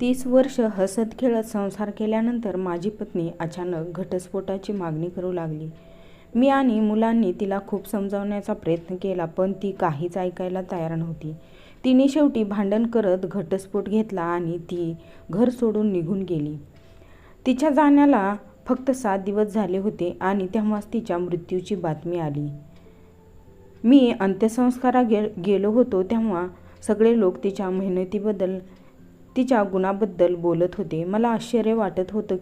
तीस वर्ष हसत खेळत संसार केल्यानंतर माझी पत्नी अचानक घटस्फोटाची मागणी करू लागली. मी आणि मुलांनी तिला खूप समजावण्याचा प्रयत्न केला पण ती काहीच ऐकायला तयार नव्हती. तिने शेवटी भांडण करत घटस्फोट घेतला आणि ती घर सोडून निघून गेली. तिच्या जाण्याला फक्त सात दिवस झाले होते आणि तेव्हाच तिच्या मृत्यूची बातमी आली. मी अंत्यसंस्काराला गेलो होतो तेव्हा सगळे लोक तिच्या मेहनतीबद्दल, तिच्या गुणाबद्दल बोलत होते. मला आश्चर्य वाटत होतं.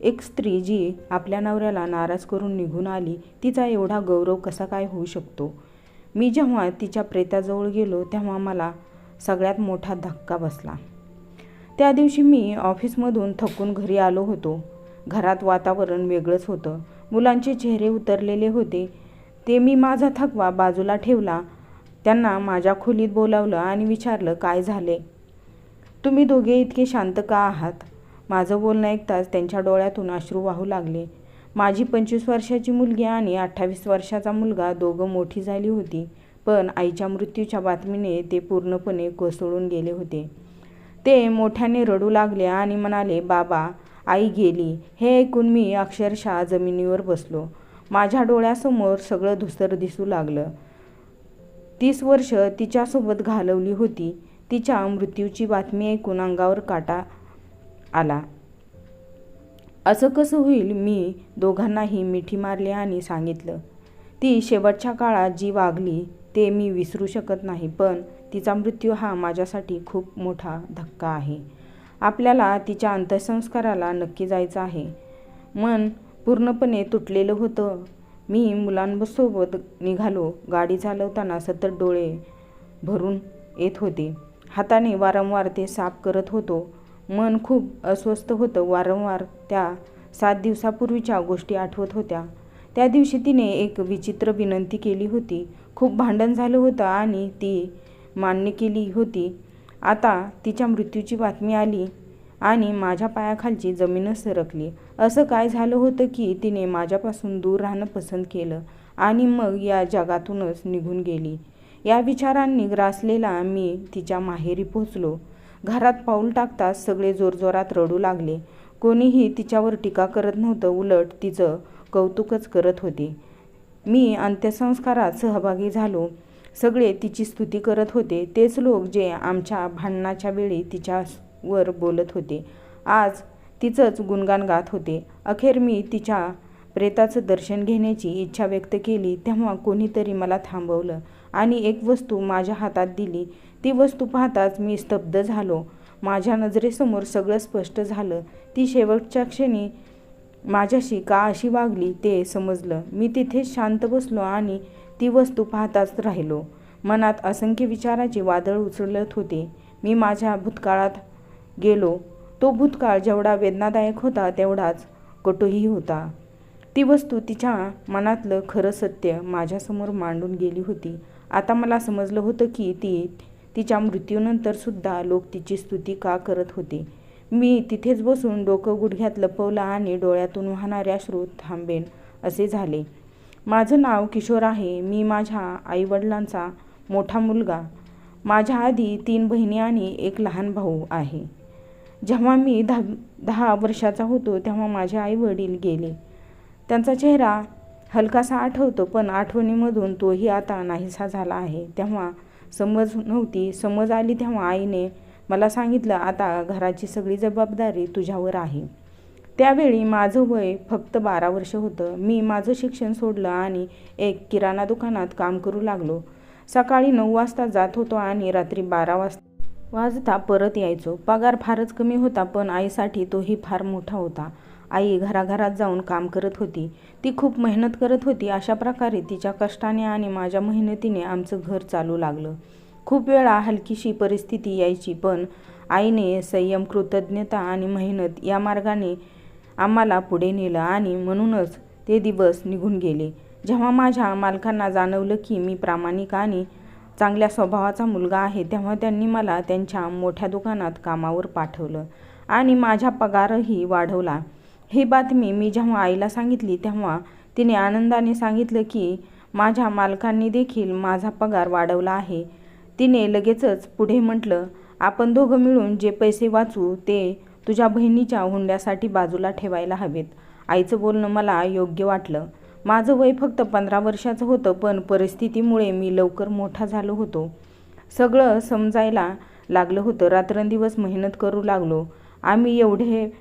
एक स्त्री जी आपल्या नवऱ्याला नाराज करून निघून आली तिचा एवढा गौरव कसा काय होऊ शकतो? मी जेव्हा तिच्या प्रेताजवळ गेलो तेव्हा मला सगळ्यात मोठा धक्का बसला. त्या दिवशी मी ऑफिसमधून थकून घरी आलो होतो. घरात वातावरण वेगळंच होतं. मुलांचे चेहरे उतरलेले होते. ते मी माझा थकवा बाजूला ठेवला, त्यांना माझ्या खोलीत बोलावलं आणि विचारलं काय झाले तुम्ही दोघे इतके शांत का आहात? माझं बोलणं ऐकताच त्यांच्या डोळ्यातून अश्रू वाहू लागले. माझी पंचवीस वर्षाची मुलगी आणि अठ्ठावीस वर्षाचा मुलगा दोघं मोठी झाली होती. पण आईच्या मृत्यूच्या बातमीने ते पूर्णपणे कोसळून गेले होते. ते मोठ्याने रडू लागले आणि म्हणाले बाबा, आई गेली. हे ऐकून मी अक्षरशः जमिनीवर बसलो. माझ्या डोळ्यासमोर सगळं धुसर दिसू लागलं. तीस वर्षं तिच्यासोबत घालवली होती. तिच्या मृत्यूची बातमी ऐकून अंगावर काटा आला. असं कसं होईल? मी दोघांनाही मिठी मारली आणि सांगितलं, ती शेवटच्या काळात जी वागली ते मी विसरू शकत नाही. पण तिचा मृत्यू हा माझ्यासाठी खूप मोठा धक्का आहे. आपल्याला तिच्या अंत्यसंस्काराला नक्की जायचं आहे. मन पूर्णपणे तुटलेलं होतं. मी मुलांसोबत निघालो. गाडी चालवताना सतत डोळे भरून येत होते. हाताने वारंवार ते साफ करत होतो. मन खूप अस्वस्थ होतं. वारंवार त्या सात दिवसापूर्वीच्या गोष्टी आठवत होत्या. त्या दिवशी तिने एक विचित्र विनंती केली होती. खूप भांडण झालं होतं आणि ती मान्य केली होती. आता तिच्या मृत्यूची बातमी आली आणि माझ्या पायाखालची जमीनच सरकली. असं काय झालं होतं की तिने माझ्यापासून दूर राहणं पसंत केलं आणि मग या जगातूनच निघून गेली? या विचारांनी ग्रासलेला मी तिच्या माहेरी पोहोचलो. घरात पाऊल टाकताच सगळे जोरजोरात रडू लागले. कोणीही तिच्यावर टीका करत नव्हतं. उलट तिचं कौतुकच करत होते. मी अंत्यसंस्कारात सहभागी झालो. सगळे तिची स्तुती करत होते. तेच लोक जे आमच्या भांडणाच्या वेळी तिच्यावर बोलत होते, आज तिचंच गुणगान गात होते. अखेर मी तिच्या प्रेताचं दर्शन घेण्याची इच्छा व्यक्त केली तेव्हा कोणीतरी मला थांबवलं आणि एक वस्तू माझ्या हातात दिली. ती वस्तू पाहताच मी स्तब्ध झालो. माझ्या नजरेसमोर सगळं स्पष्ट झालं. ती शेवटच्या क्षणी माझ्याशी का अशी वागली ते समजलं. मी तिथेच शांत बसलो आणि ती वस्तू पाहताच राहिलो. मनात असंख्य विचाराचे वादळ उचलत होते. मी माझ्या भूतकाळात गेलो. तो भूतकाळ जेवढा वेदनादायक होता तेवढाच कटूही होता. ती वस्तू तिच्या मनातलं खरं सत्य माझ्यासमोर मांडून गेली होती. आता मला समजलं होतं की ती तिच्या मृत्यूनंतरसुद्धा लोक तिची स्तुती का करत होते. मी तिथेच बसून डोकं गुडघ्यात लपवलं आणि डोळ्यातून वाहणाऱ्या अश्रू थांबेन असे झाले. माझं नाव किशोर आहे. मी माझ्या आईवडिलांचा मोठा मुलगा. माझ्या आधी तीन बहिणी आणि एक लहान भाऊ आहे. जेव्हा मी दहा वर्षाचा होतो तेव्हा माझे आई-वडील गेले. त्यांचा चेहरा हलकासा आठवतो पण आठवणीमधून तोही आता नाहीसा झाला आहे. तेव्हा समज नव्हती. समज आली तेव्हा आईने मला सांगितलं आता घराची सगळी जबाबदारी तुझ्यावर आहे. त्यावेळी माझं वय फक्त बारा वर्षं होतं. मी माझं शिक्षण सोडलं आणि एक किराणा दुकानात काम करू लागलो. सकाळी नऊ वाजता जात होतो आणि रात्री बारा वाजता वाजता परत यायचो. पगार फारच कमी होता पण आईसाठी तोही फार मोठा होता. आई घराघरात जाऊन काम करत होती. ती खूप मेहनत करत होती. अशा प्रकारे तिच्या कष्टाने आणि माझ्या मेहनतीने आमचं घर चालू लागलं. खूप वेळा हलकीशी परिस्थिती यायची पण आईने संयम, कृतज्ञता आणि मेहनत या मार्गाने आम्हाला पुढे नेलं आणि म्हणूनच ते दिवस निघून गेले. जेव्हा माझ्या मालकांना जाणवलं की मी प्रामाणिक आणि चांगल्या स्वभावाचा मुलगा आहे तेव्हा त्यांनी मला त्यांच्या मोठ्या दुकानात कामावर पाठवलं आणि माझा पगारही वाढवला. ही बातमी मी जेव्हा आईला सांगितली तेव्हा तिने आनंदाने सांगितलं की माझ्या मालकांनी देखील माझा पगार वाढवला आहे. तिने लगेचच पुढे म्हटलं आपण दोघं मिळून जे पैसे वाचू ते तुझ्या बहिणीच्या हुंड्यासाठी बाजूला ठेवायला हवेत. आईचं बोलणं मला योग्य वाटलं. माझं वय फक्त पंधरा वर्षाचं होतं पण परिस्थितीमुळे मी लवकर मोठा झालो होतो. सगळं समजायला लागलं होतं. रात्रंदिवस मेहनत करू लागलो. आम्ही एवढे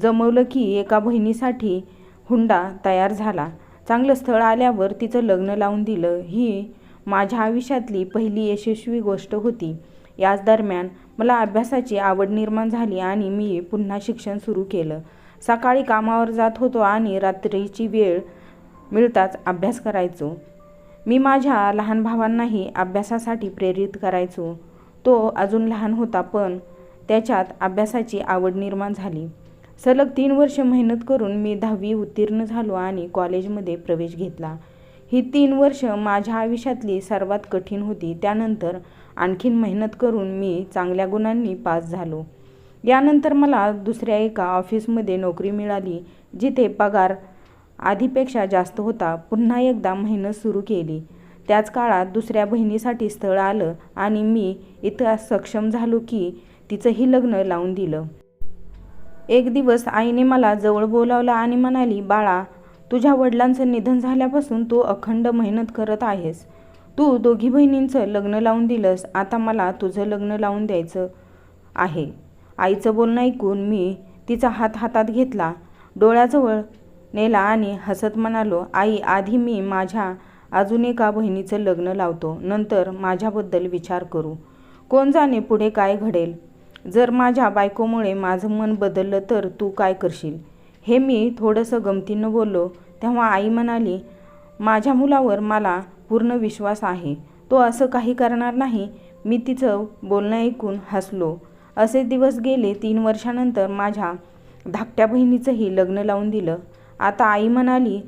जमवलं की एका बहिणीसाठी हुंडा तयार झाला. चांगलं स्थळ आल्यावर तिचं लग्न लावून दिलं. ही माझ्या आयुष्यातली पहिली यशस्वी गोष्ट होती. याच दरम्यान मला अभ्यासाची आवड निर्माण झाली आणि मी पुन्हा शिक्षण सुरू केलं. सकाळी कामावर जात होतो आणि रात्रीची वेळ मिळताच अभ्यास करायचो. मी माझ्या लहान भावांनाही अभ्यासासाठी प्रेरित करायचो. तो अजून लहान होता पण त्याच्यात अभ्यासाची आवड निर्माण झाली. सलग तीन वर्ष मेहनत करून मी दहावी उत्तीर्ण झालो आणि कॉलेजमध्ये प्रवेश घेतला. ही तीन वर्ष माझ्या आयुष्यातली सर्वात कठीण होती. त्यानंतर आणखीन मेहनत करून मी चांगल्या गुणांनी पास झालो. यानंतर मला दुसऱ्या एका ऑफिसमध्ये नोकरी मिळाली जिथे पगार आधीपेक्षा जास्त होता. पुन्हा एकदा मेहनत सुरू केली. त्याच काळात दुसऱ्या बहिणीसाठी स्थळ आलं आणि मी इथं सक्षम झालो की तिचंही लग्न लावून दिलं. एक दिवस आईने मला जवळ बोलावलं आणि म्हणाली बाळा तुझ्या वडिलांचं निधन झाल्यापासून तू अखंड मेहनत करत आहेस. तू दोघी बहिणींचं लग्न लावून दिलंस. आता मला तुझं लग्न लावून द्यायचं आहे. आईचं बोलणं ऐकून मी तिचा हात हातात घेतला डोळ्याजवळ नेला आणि हसत म्हणालो आई आधी मी माझ्या अजून एका बहिणीचं लग्न लावतो. नंतर माझ्याबद्दल विचार करू. कोण जाणे पुढे काय घडेल? जर माझ्या बायकोमुळे माझं मन बदललं तर तू काय करशील? हे मी थोडंसं गमतीनं बोललो तेव्हा आई म्हणाली माझ्या मुलावर मला पूर्ण विश्वास आहे. तो असं काही करणार नाही. मी तिचं बोलणं ऐकून हसलो. असे दिवस गेले तीन वर्षानंतर माझ्या धाकट्या बहिणीचंही लग्न लावून दिलं. आता आई म्हणाली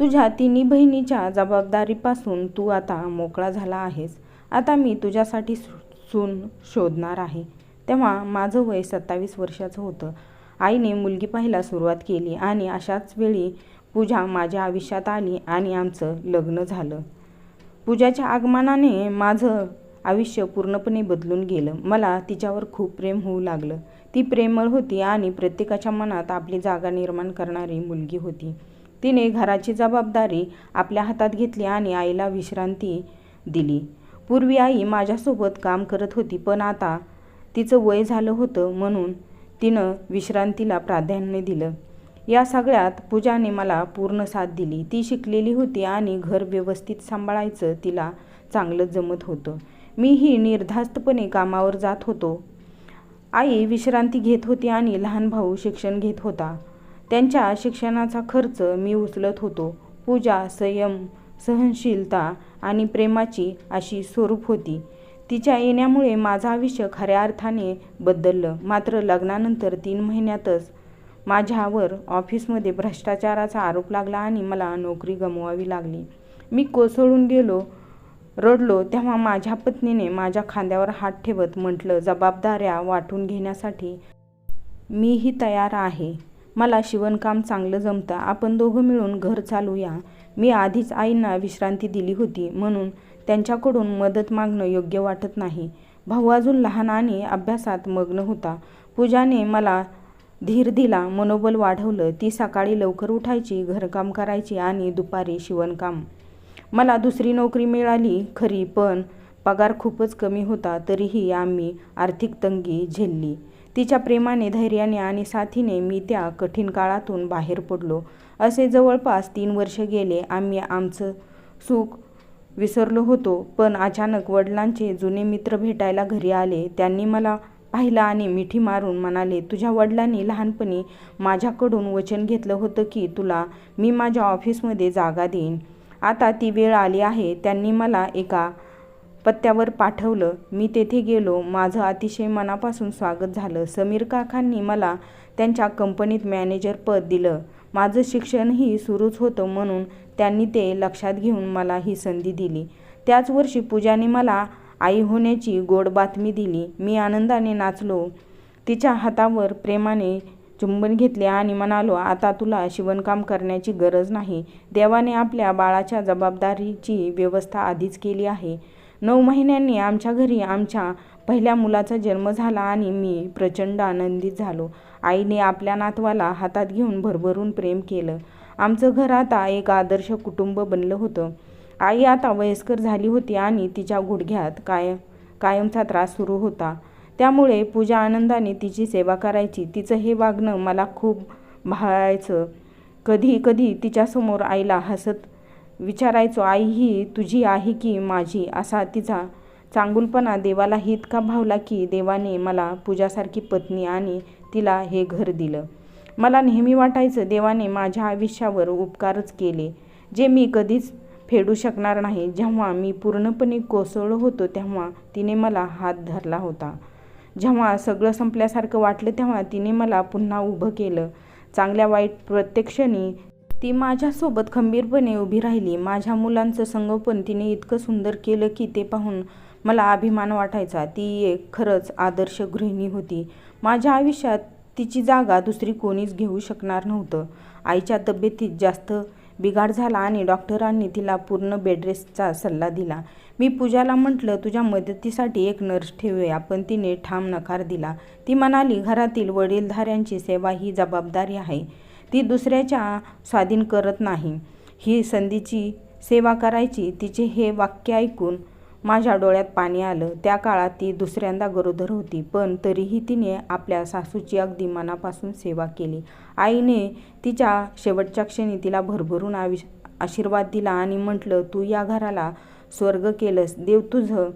तुझ्या तिन्ही बहिणीच्या जबाबदारीपासून तू आता मोकळा झाला आहेस. आता मी तुझ्यासाठी सून शोधणार आहे. तेव्हा माझं वय सत्तावीस वर्षाचं होतं. आईने मुलगी पाहायला सुरुवात केली आणि अशाच वेळी पूजा माझ्या आयुष्यात आली आणि आमचं लग्न झालं. पूजाच्या आगमनाने माझं आयुष्य पूर्णपणे बदलून गेलं. मला तिच्यावर खूप प्रेम होऊ लागलं. ती प्रेमळ होती आणि प्रत्येकाच्या मनात आपली जागा निर्माण करणारी मुलगी होती. तिने घराची जबाबदारी आपल्या हातात घेतली आणि आईला विश्रांती दिली. पूर्वी आई माझ्यासोबत काम करत होती पण आता तिचं वय झालं होतं म्हणून तिनं विश्रांतीला प्राधान्य दिलं. या सगळ्यात पूजाने मला पूर्ण साथ दिली. ती शिकलेली होती आणि घर व्यवस्थित सांभाळायचं तिला चांगलं जमत होतं. मीही निर्धास्तपणे कामावर जात होतो. आई विश्रांती घेत होती आणि लहान भाऊ शिक्षण घेत होता. त्यांच्या शिक्षणाचा खर्च मी उचलत होतो. पूजा संयम सहनशीलता आणि प्रेमाची अशी स्वरूप होती. तिच्या येण्यामुळे माझं आयुष्य खऱ्या अर्थाने बदललं. मात्र लग्नानंतर तीन महिन्यातच माझ्यावर ऑफिसमध्ये भ्रष्टाचाराचा आरोप लागला आणि मला नोकरी गमवावी लागली. मी कोसळून गेलो रडलो तेव्हा माझ्या पत्नीने माझ्या खांद्यावर हात ठेवत म्हटलं जबाबदाऱ्या वाटून घेण्यासाठी मीही तयार आहे. मला शिवणकाम चांगलं जमतं. आपण दोघं मिळून घर चालूया. मी आधीच आईंना विश्रांती दिली होती म्हणून त्यांच्याकडून मदत मागणं योग्य वाटत नाही. भाऊ अजून लहान आणि अभ्यासात मग्न होता. पूजाने मला धीर दिला मनोबल वाढवलं. ती सकाळी लवकर उठायची घरकाम करायची आणि दुपारी शिवणकाम. मला दुसरी नोकरी मिळाली खरी पण पगार खूपच कमी होता तरीही आम्ही आर्थिक तंगी झेलली. तिच्या प्रेमाने धैर्याने आणि साथीने मी त्या कठीण काळातून बाहेर पडलो. असे जवळपास तीन वर्ष गेले आम्ही आमचं सुख विसरलो होतो पण अचानक वडिलांचे जुने मित्र भेटायला घरी आले. त्यांनी मला पाहिलं आणि मिठी मारून म्हणाले तुझ्या वडिलांनी लहानपणी माझ्याकडून वचन घेतलं होतं की तुला मी माझ्या ऑफिसमध्ये जागा देईन. आता ती वेळ आली आहे त्यांनी मला एका पत्त्यावर पाठवलं. मी तेथे गेलो. माझं अतिशय मनापासून स्वागत झालं. समीर काकांनी मला त्यांच्या कंपनीत मॅनेजर पद दिलं. माझं शिक्षणही सुरूच होतं म्हणून त्यांनी ते लक्षात घेऊन मला ही संधी दिली. त्याच वर्षी पूजाने मला आई होण्याची गोड बातमी दिली. मी आनंदाने नाचलो. तिच्या हातावर प्रेमाने चुंबन घेतले आणि म्हणालो आता तुला शिवणकाम करण्याची गरज नाही. देवाने आपल्या बाळाच्या जबाबदारीची व्यवस्था आधीच केली आहे. नऊ महिन्यांनी आमच्या घरी आमच्या पहिल्या मुलाचा जन्म झाला आणि मी प्रचंड आनंदित झालो. आईने आपल्या नातवाला हातात घेऊन भरभरून प्रेम केलं. आमचं घर आता एक आदर्श कुटुंब बनलं होतं. आई आता वयस्कर झाली होती आणि तिच्या गुडघ्यात कायम कायमचा त्रास सुरू होता. त्यामुळे पूजा आनंदाने तिची सेवा करायची. तिचं हे वागणं मला खूप भाळायचं. कधी कधी तिच्यासमोर आईला हसत विचारायचो आई ही तुझी आहे की माझी? असा तिचा चांगुलपणा देवाला इतका भावला की देवाने मला पूजासारखी पत्नी आणि तिला हे घर दिलं. मला नेहमी वाटायचं देवाने माझ्या आयुष्यावर उपकारच केले. जे मी कधीच फेडू शकणार नाही जेव्हा मी पूर्णपणे कोसळलो होतो तेव्हा तिने मला हात धरला होता. जेव्हा सगळं संपल्यासारखं वाटलं तेव्हा तिने मला पुन्हा उभं केलं. चांगल्या वाईट प्रत्येक क्षणी ती माझ्यासोबत खंबीरपणे उभी राहिली. माझ्या मुलांचं संगोपन तिने इतकं सुंदर केलं की ते पाहून मला अभिमान वाटायचा. ती एक खरंच आदर्श गृहिणी होती. माझ्या आयुष्यात तिची जागा दुसरी कोणीच घेऊ शकणार नव्हतं. आईच्या तब्येतीत जास्त बिघाड झाला आणि डॉक्टरांनी तिला पूर्ण बेडरेस्टचा सल्ला दिला. मी पूजाला म्हटलं तुझ्या मदतीसाठी एक नर्स ठेवूया. पण तिने ठाम नकार दिला. ती म्हणाली घरातील वडीलधाऱ्यांची सेवा ही जबाबदारी आहे. ती दुसऱ्याच्या स्वाधीन करत नाही. ही संधीची सेवा करायची. तिचे हे वाक्य ऐकून माझ्या डोळ्यात पाणी आलं. त्या काळात ती दुसऱ्यांदा गरोदर होती पण तरीही तिने आपल्या सासूची अगदी मनापासून सेवा केली. आईने तिच्या शेवटच्या क्षणी तिला भरभरून आविष आशीर्वाद दिला आणि म्हटलं तू या घराला स्वर्ग केलंस. देव तुझं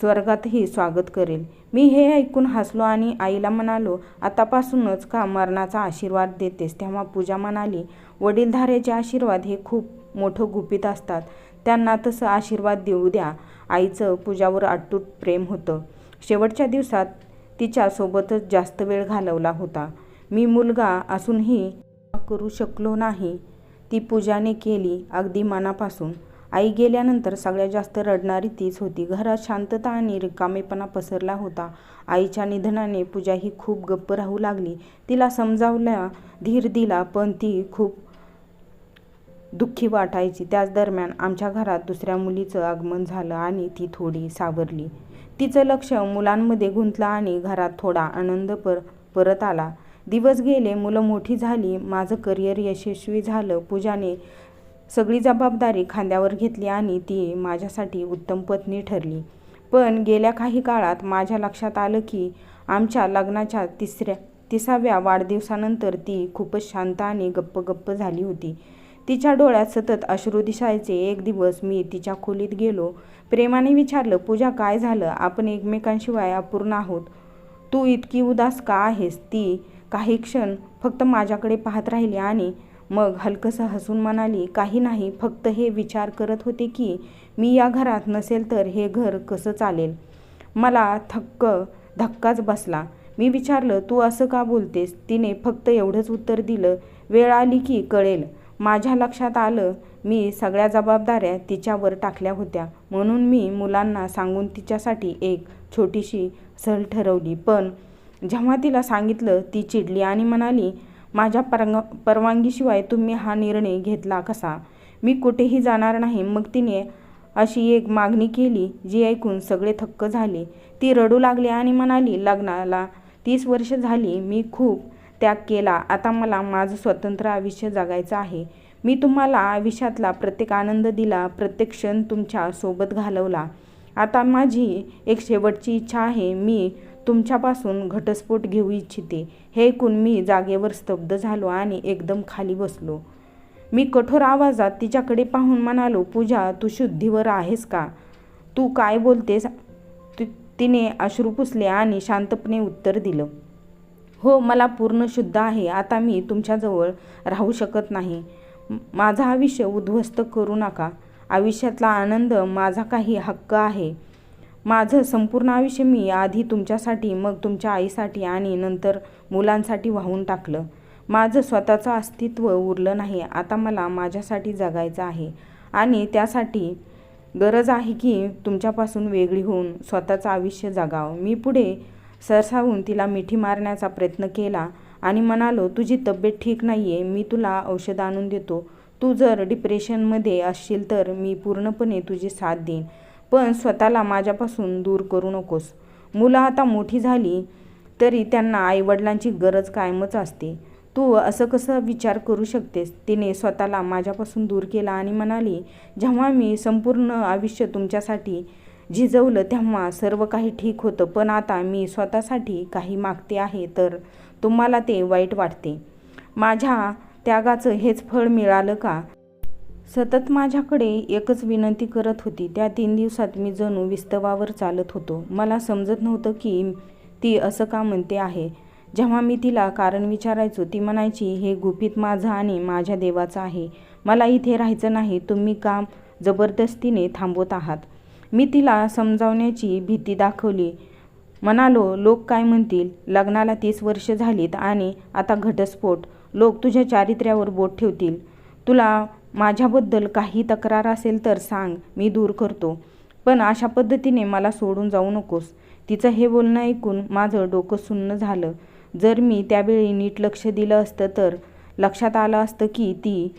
स्वर्गातही स्वागत करेल. मी हे ऐकून हसलो आणि आईला म्हणालो आतापासूनच का मरणाचा आशीर्वाद देतेस? तेव्हा पूजा म्हणाली वडीलधाऱ्याचे आशीर्वाद हे खूप मोठं गुपित असतात. त्यांना तसं आशीर्वाद देऊ द्या. आईचं पूजावर अटूट प्रेम होतं. शेवटच्या दिवसात तिच्यासोबतच जास्त वेळ घालवला होता. मी मुलगा असूनही करू शकलो नाही. ती पूजाने केली अगदी मनापासून. आई गेल्यानंतर सगळ्यात जास्त रडणारी तीच होती. घरात शांतता आणि रिकामेपणा पसरला होता. आईच्या निधनाने पूजा ही खूप गप्प राहू लागली. तिला समजावल्या धीर दिला पण ती खूप दुःखी वाटायची. त्याच दरम्यान आमच्या घरात दुसऱ्या मुलीचं आगमन झालं आणि ती थोडी सावरली. तिचं लक्ष मुलांमध्ये गुंतलं आणि घरात थोडा आनंद पर परत आला. दिवस गेले मुलं मोठी झाली माझं करिअर यशस्वी झालं. पूजाने सगळी जबाबदारी खांद्यावर घेतली आणि ती माझ्यासाठी उत्तम पत्नी ठरली. पण गेल्या काही काळात माझ्या लक्षात आलं की आमच्या लग्नाच्या तिसऱ्या तिसाव्या वाढदिवसानंतर ती खूपच शांत आणि गप्प गप्प झाली होती. तिच्या डोळ्यात सतत अश्रू दिसायचे एक दिवस मी तिच्या खोलीत गेलो. प्रेमाने विचारलं पूजा काय झालं? आपण एकमेकांशिवाय अपूर्ण आहोत. तू इतकी उदास का आहेस? ती काही क्षण फक्त माझ्याकडे पाहत राहिली आणि मग हलकंसं हसून म्हणाली काही नाही फक्त हे विचार करत होते की मी या घरात नसेल तर हे घर कसं चालेल? मला थक्क धक्काच बसला. मी विचारलं तू असं का बोलतेस? तिने फक्त एवढंच उत्तर दिलं. वेळ आली की कळेल. माझ्या लक्षात आलं मी सगळ्या जबाबदाऱ्या तिच्यावर टाकल्या होत्या. म्हणून मी मुलांना सांगून तिच्यासाठी एक छोटीशी सहल ठरवली. पण जेव्हा तिला सांगितलं ती चिडली आणि म्हणाली माझ्या परंग परवानगीशिवाय तुम्ही हा निर्णय घेतला कसा? मी कुठेही जाणार नाही. मग तिने अशी एक मागणी केली जी ऐकून सगळे थक्क झाले. ती रडू लागली आणि म्हणाली लग्नाला तीस वर्ष झाली. मी खूप त्याग केला. आता मला माझं स्वतंत्र आयुष्य जगायचं आहे. मी तुम्हाला आयुष्यातला प्रत्येक आनंद दिला प्रत्येक क्षण तुमच्यासोबत घालवला. आता माझी एक शेवटची इच्छा आहे. मी तुमच्यापासून घटस्फोट घेऊ इच्छिते. हे ऐकून मी जागेवर स्तब्ध झालो आणि एकदम खाली बसलो. मी कठोर आवाजात तिच्याकडे पाहून म्हणालो पूजा तू शुद्धीवर आहेस का? तू काय बोलतेस? तिने अश्रू पुसले आणि शांतपणे उत्तर दिलं. हो मला पूर्ण शुद्ध आहे. आता मी तुमच्याजवळ राहू शकत नाही. माझं आयुष्य उद्ध्वस्त करू नका. आयुष्यातला आनंद माझा काही हक्क आहे. माझं संपूर्ण आयुष्य मी आधी तुमच्यासाठी मग तुमच्या आईसाठी आणि नंतर मुलांसाठी वाहून टाकलं. माझं स्वतःचं अस्तित्व उरलं नाही. आता मला माझ्यासाठी जगायचं आहे. आणि त्यासाठी गरज आहे की तुमच्यापासून वेगळी होऊन स्वतःचं आयुष्य जगावं. मी पुढे सरसावून तिला मिठी मारण्याचा प्रयत्न केला आणि म्हणालो तुझी तब्येत ठीक नाही आहे मी तुला औषध आणून देतो. तू जर डिप्रेशनमध्ये असशील तर मी पूर्णपणे तुझी साथ देईन. पण स्वतःला माझ्यापासून दूर करू नकोस. मुलं आता मोठी झाली तरी त्यांना आईवडिलांची गरज कायमच असते. तू असं कसं विचार करू शकतेस? तिने स्वतःला माझ्यापासून दूर केला आणि म्हणाली जेव्हा मी संपूर्ण आयुष्य तुमच्यासाठी झिजवलं तेव्हा सर्व काही ठीक होतं पण आता मी स्वतःसाठी काही मागते आहे तर तुम्हाला ते वाईट वाटते. माझ्या त्यागाचं हेच फळ मिळालं का? सतत माझ्याकडे एकच विनंती करत होती. त्या तीन दिवसात मी जणू विस्तवावर चालत होतो. मला समजत नव्हतं की ती असं का म्हणते आहे. जेव्हा मी तिला कारण विचारायचो ती म्हणायची हे गुपित माझं आणि माझ्या देवाचं आहे. मला इथे राहायचं नाही. तुम्ही काम जबरदस्तीने थांबवत आहात? मी तिला समजावण्याची भीती दाखवली. म्हणालो लोक काय म्हणतील? लग्नाला तीस वर्ष झालीत आणि आता घटस्फोट. लोक तुझ्या चारित्र्यावर बोट ठेवतील. तुला माझ्याबद्दल काही तक्रार असेल तर सांग मी दूर करतो. पण अशा पद्धतीने मला सोडून जाऊ नकोस. तिचं हे बोलणं ऐकून माझं डोकं सुन्न झालं. जर मी त्यावेळी नीट लक्ष दिलं असतं तर लक्षात आलं असतं की ती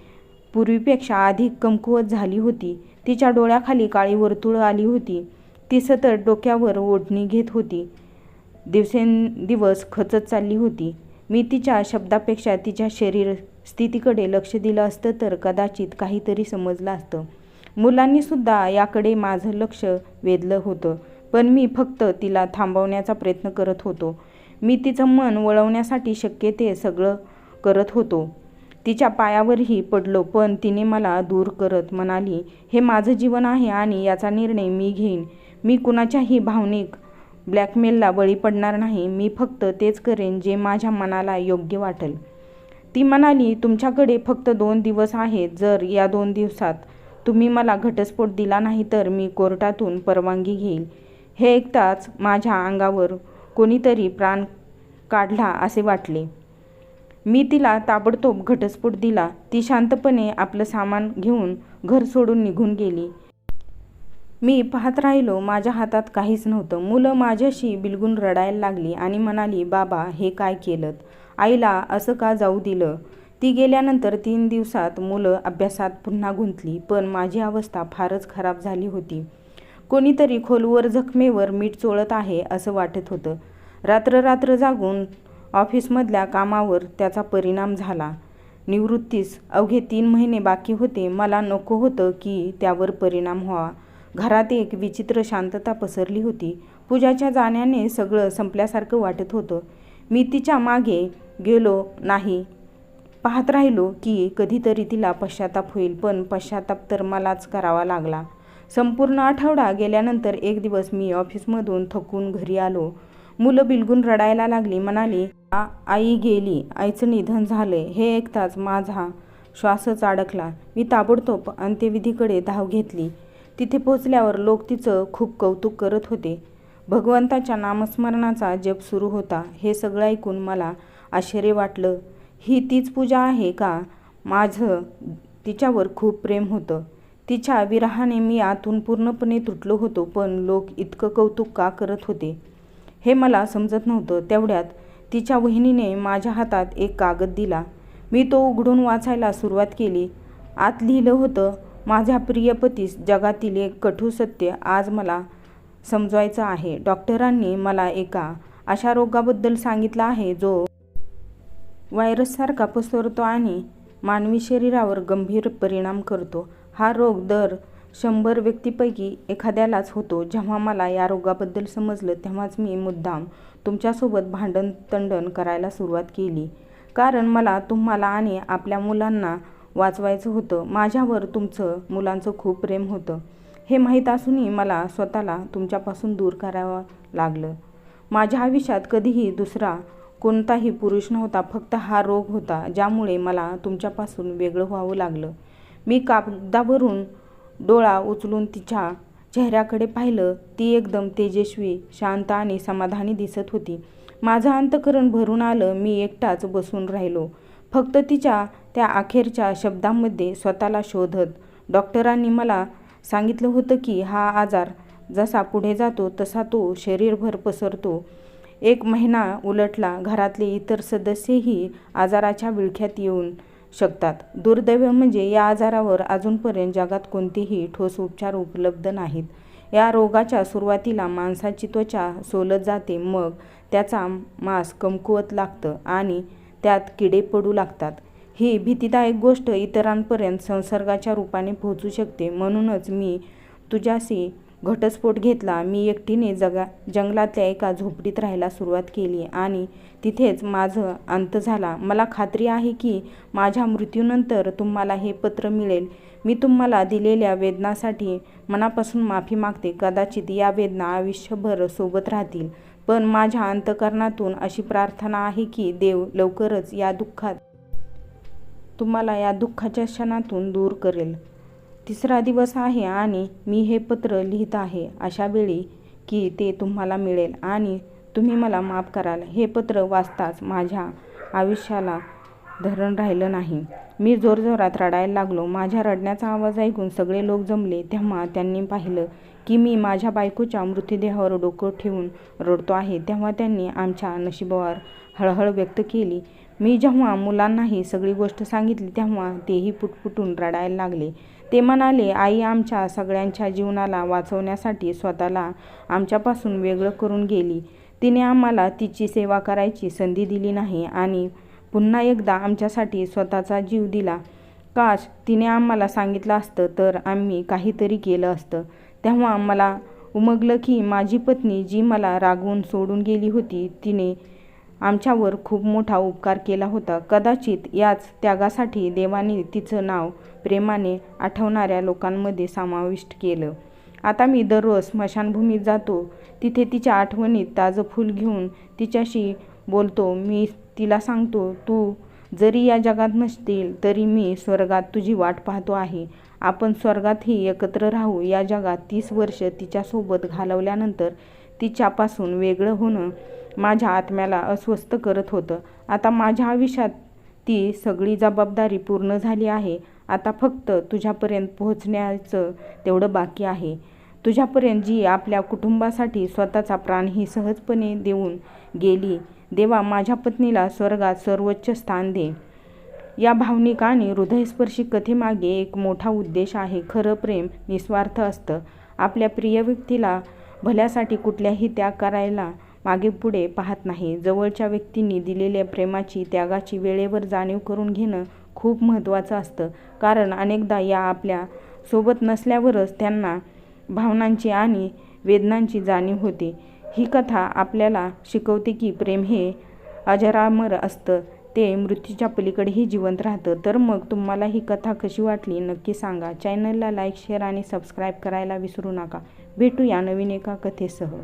पूर्वीपेक्षा अधिक कमकुवत झाली होती. तिच्या डोळ्याखाली काळी वर्तुळं आली होती. ती सतत डोक्यावर ओढणी घेत होती. दिवसेंदिवस खचत चालली होती. मी तिच्या शब्दापेक्षा तिच्या शरीर स्थितीकडे लक्ष दिलं असतं तर कदाचित काहीतरी समजलं असतं. मुलांनीसुद्धा याकडे माझं लक्ष वेधलं होतं पण मी फक्त तिला थांबवण्याचा प्रयत्न करत होतो. मी तिचं मन वळवण्यासाठी शक्य ते सगळं करत होतो. तिच्या पायावरही पडलो पण तिने मला दूर करत म्हणाली हे माझं जीवन आहे आणि याचा निर्णय मी घेईन. मी कुणाच्याही भावनिक ब्लॅकमेलला बळी पडणार नाही. मी फक्त तेच करेन जे माझ्या मनाला योग्य वाटेल. ती म्हणाली तुमच्याकडे फक्त दोन दिवस आहेत. जर या दोन दिवसात तुम्ही मला घटस्फोट दिला नाही तर मी कोर्टातून परवानगी घेईल. हे ऐकताच माझ्या अंगावर कोणीतरी प्राण काढला असे वाटले. मी तिला ताबडतोब घटस्फोट दिला. ती शांतपणे आपलं सामान घेऊन घर सोडून निघून गेली. मी पाहत राहिलो माझ्या हातात काहीच नव्हतं. मुलं माझ्याशी बिलगून रडायला लागली आणि म्हणाली बाबा हे काय केलं आईला असं का जाऊ दिलं? ती गेल्यानंतर तीन दिवसात मुलं अभ्यासात पुन्हा गुंतली पण माझी अवस्था फारच खराब झाली होती. कोणीतरी खोलवर जखमेवर मीठ चोळत आहे असं वाटत होतं. रात्र रात्र जागून ऑफिसमधल्या कामावर त्याचा परिणाम झाला. निवृत्तीस अवघे तीन महिने बाकी होते. मला नको होतं की त्यावर परिणाम व्हावा. घरात एक विचित्र शांतता पसरली होती. पूजाच्या जाण्याने सगळं संपल्यासारखं वाटत होतं. मी तिच्यामागे गेलो नाही. पाहत राहिलो की कधीतरी तिला पश्चाताप होईल पण पश्चाताप तर मलाच करावा लागला. संपूर्ण आठवडा गेल्यानंतर एक दिवस मी ऑफिसमधून थकून घरी आलो. मुलं बिलगून रडायला लागली. म्हणाली आई गेली. आईचं निधन झाले हे ऐकताच माझा श्वासच अडकला. मी ताबडतोब अंत्यविधीकडे धाव घेतली. तिथे पोचल्यावर लोक तिचं खूप कौतुक करत होते. भगवंताच्या नामस्मरणाचा जप सुरू होता. हे सगळं ऐकून मला आश्चर्य वाटलं. ही तीच पूजा आहे का? माझं तिच्यावर खूप प्रेम होतं. तिच्या विरहाने मी आतून पूर्णपणे तुटलो होतो पण लोक इतकं कौतुक का करत होते? हे मला समजत नव्हतं. तेवढ्यात तिच्या वहिनीने माझ्या हातात एक कागद दिला. मी तो उघडून वाचायला सुरुवात केली. आत लिहिलं होतं माझ्या प्रियपतीस जगातील एक कठोर सत्य आज मला समजवायचं आहे. डॉक्टरांनी मला एका अशा रोगाबद्दल सांगितलं आहे जो व्हायरससारखा पसरतो आणि मानवी शरीरावर गंभीर परिणाम करतो. हा रोग दर शंभर व्यक्तीपैकी एखाद्यालाच होतो. जेव्हा मला या रोगाबद्दल समजलं तेव्हाच मी मुद्दाम तुमच्यासोबत भांडण तंडण करायला सुरुवात केली. कारण मला तुम्हाला आणि आपल्या मुलांना वाचवायचं होतं. माझ्यावर तुमचं मुलांचं खूप प्रेम होतं. हे माहीत असूनही मला स्वतःला तुमच्यापासून दूर करावं लागलं. माझ्या आयुष्यात कधीही दुसरा कोणताही पुरुष नव्हता. फक्त हा रोग होता ज्यामुळे मला तुमच्यापासून वेगळं व्हावं लागलं. मी कागदावरून डोळा उचलून तिच्या चेहऱ्याकडे पाहिलं ती एकदम तेजस्वी शांत आणि समाधानी दिसत होती. माझं अंतकरण भरून आलं मी एकटाच बसून राहिलो. फक्त तिच्या त्या अखेरच्या शब्दांमध्ये स्वतःला शोधत. डॉक्टरांनी मला सांगितलं होतं की हा आजार जसा पुढे जातो तसा तो शरीरभर पसरतो. एक महिना उलटला घरातले इतर सदस्यही आजाराच्या विळख्यात येऊन शकतात. दुर्दैव म्हणजे या आजारावर अजूनपर्यंत जगात कोणतेही ठोस उपचार उपलब्ध नाहीत. या रोगाच्या सुरुवातीला माणसाची त्वचा सोलत जाते मग त्याचा मांस कमकुवत लागतं आणि त्यात किडे पडू लागतात. ही भीतीदायक गोष्ट इतरांपर्यंत संसर्गाच्या रूपाने पोहोचू शकते. म्हणूनच मी तुझ्याशी घटस्फोट घेतला. मी एकटीने जगा जंगलातल्या एका झोपडीत राहायला सुरुवात केली आणि तिथेच माझं अंत झाला. मला खात्री आहे की माझ्या मृत्यूनंतर तुम्हाला हे पत्र मिळेल. मी तुम्हाला दिलेल्या वेदनासाठी मनापासून माफी मागते. कदाचित या वेदना आयुष्यभर सोबत राहतील. पण माझ्या अंतकरणातून अशी प्रार्थना आहे की देव लवकरच या दुःखात तुम्हाला या दुःखाच्या क्षणातून दूर करेल. तिसरा दिवस आहे आणि मी हे पत्र लिहित आहे. अशा वेळी की ते तुम्हाला मिळेल आणि तुम्ही मला माफ कराल. हे पत्र वाचताच माझ्या आयुष्याला धरण राहिलं नाही. मी जोरजोरात रडायला लागलो. माझ्या रडण्याचा आवाज ऐकून सगळे लोक जमले. तेव्हा त्यांनी पाहिलं की मी माझ्या बायकोच्या मृतदेहावर डोकं ठेवून रडतो आहे. तेव्हा त्यांनी आमच्या नशिबावर हळहळ व्यक्त केली. मी जेव्हा मुलांनाही सगळी गोष्ट सांगितली तेव्हा तेही पुटपुटून रडायला लागले. ते म्हणाले आई आमच्या सगळ्यांच्या जीवनाला वाचवण्यासाठी स्वतःला आमच्यापासून वेगळं करून गेली. तिने आम्हाला तिची सेवा करायची संधी दिली नाही आणि पुन्हा एकदा आमच्यासाठी स्वतःचा जीव दिला. काश तिने आम्हाला सांगितलं असतं तर आम्ही काहीतरी केलं असतं. तेव्हा मला उमगलं की माझी पत्नी जी मला रागवून सोडून गेली होती तिने आमच्यावर खूप मोठा उपकार केला होता. कदाचित याच त्यागासाठी देवाने तिचं नाव प्रेमाने आठवणाऱ्या लोकांमध्ये समाविष्ट केलं. आता मी दररोज स्मशानभूमीत जातो. तिथे तिच्या आठवणीत ताजं फूल घेऊन तिच्याशी बोलतो. मी तिला सांगतो तू जरी या जगात नसतील तरी मी स्वर्गात तुझी वाट पाहतो आहे. आपण स्वर्गातही एकत्र राहू. या जगात तीस वर्ष तिच्यासोबत घालवल्यानंतर तिच्यापासून वेगळं होणं माझ्या आत्म्याला अस्वस्थ करत होतं. आता माझ्या आयुष्यात ती सगळी जबाबदारी पूर्ण झाली आहे. आता फक्त तुझ्यापर्यंत पोहोचण्याचं तेवढं बाकी आहे. तुझ्यापर्यंत जी आपल्या कुटुंबासाठी स्वतःचा प्राणही सहजपणे देऊन गेली देवा माझ्या पत्नीला स्वर्गात सर्वोच्च स्थान दे. या भावनिक आणि हृदयस्पर्शी कथेमागे एक मोठा उद्देश आहे. खरं प्रेम निस्वार्थ असतं. आपल्या प्रिय व्यक्तीला भल्यासाठी कुठल्याही त्याग करायला मागे पुढे पाहत नाही. जवळच्या व्यक्तींनी दिलेल्या प्रेमाची त्यागाची वेळेवर जाणीव करून घेणं खूप महत्त्वाचं असतं. कारण अनेकदा या आपल्यासोबत नसल्यावरच त्यांना भावनांची आणि वेदनांची जाणीव होते. ही कथा आपल्याला शिकवते की प्रेम हे अजरामर असतं. ते मृत्यूच्या पलीकडेही जिवंत राहतं. तर मग तुम्हाला ही कथा कशी वाटली नक्की सांगा. चॅनलला लाईक शेअर आणि सबस्क्राईब करायला विसरू नका. भेटूया नवीन एका कथेसह.